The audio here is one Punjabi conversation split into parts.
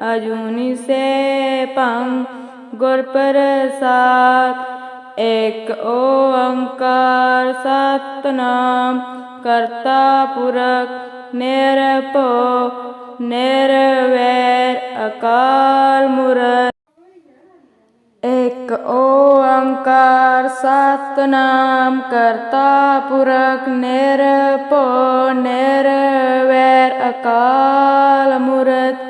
ਅਜੂਨੀ ਸੈਭੰ, ਗੁਰ ਪ੍ਰਸਾਦ ਇਕ ਓੰਕਾਰ ਸਤਨਾਮ, ਕਰਤਾ ਪੁਰਖ, ਨਿਰਭਉ, ਨਿਰਵੈਰ, ਅਕਾਲ ਮੂਰਤ ਇਕ ਓੰਕਾਰ ਸਤਨਾਮ, ਕਰਤਾ ਪੁਰਖ, ਨਿਰਭਉ, ਨਿਰਵੈਰ, ਅਕਾਲ ਮੂਰਤ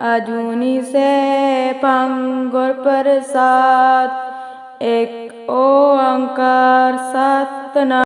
ਅਜੂਨੀ ਸੈਭੰ ਗੁਰ ਪ੍ਰਸਾਦ ਇੱਕ ਓੰਕਾਰ ਸਤਨਾਮ